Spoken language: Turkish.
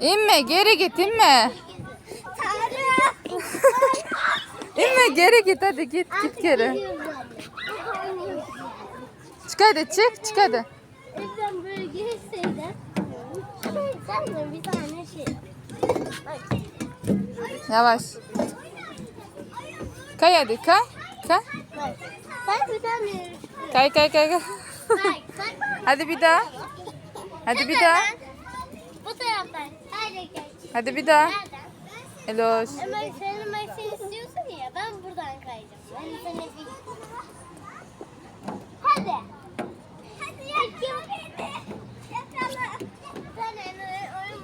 İnme geri git inme. İnme geri git hadi git git geri. Çık hadi çık çık hadi. Evden böyle girseydi. Sen de bir tane şey. Yavaş. Kay hadi kay. Kay. Sen bir tane. Kay kay kay. kay. Hadi bir daha. Hadi bir daha. Bu taraftan. Hadi gel. Hadi bir daha. Eloş. Ama senin maksimum istiyorsun ya. Ben buradan kayacağım. Ben sana bir... Hadi. Hadi yapalım. Yapalım. Sen Emre oyun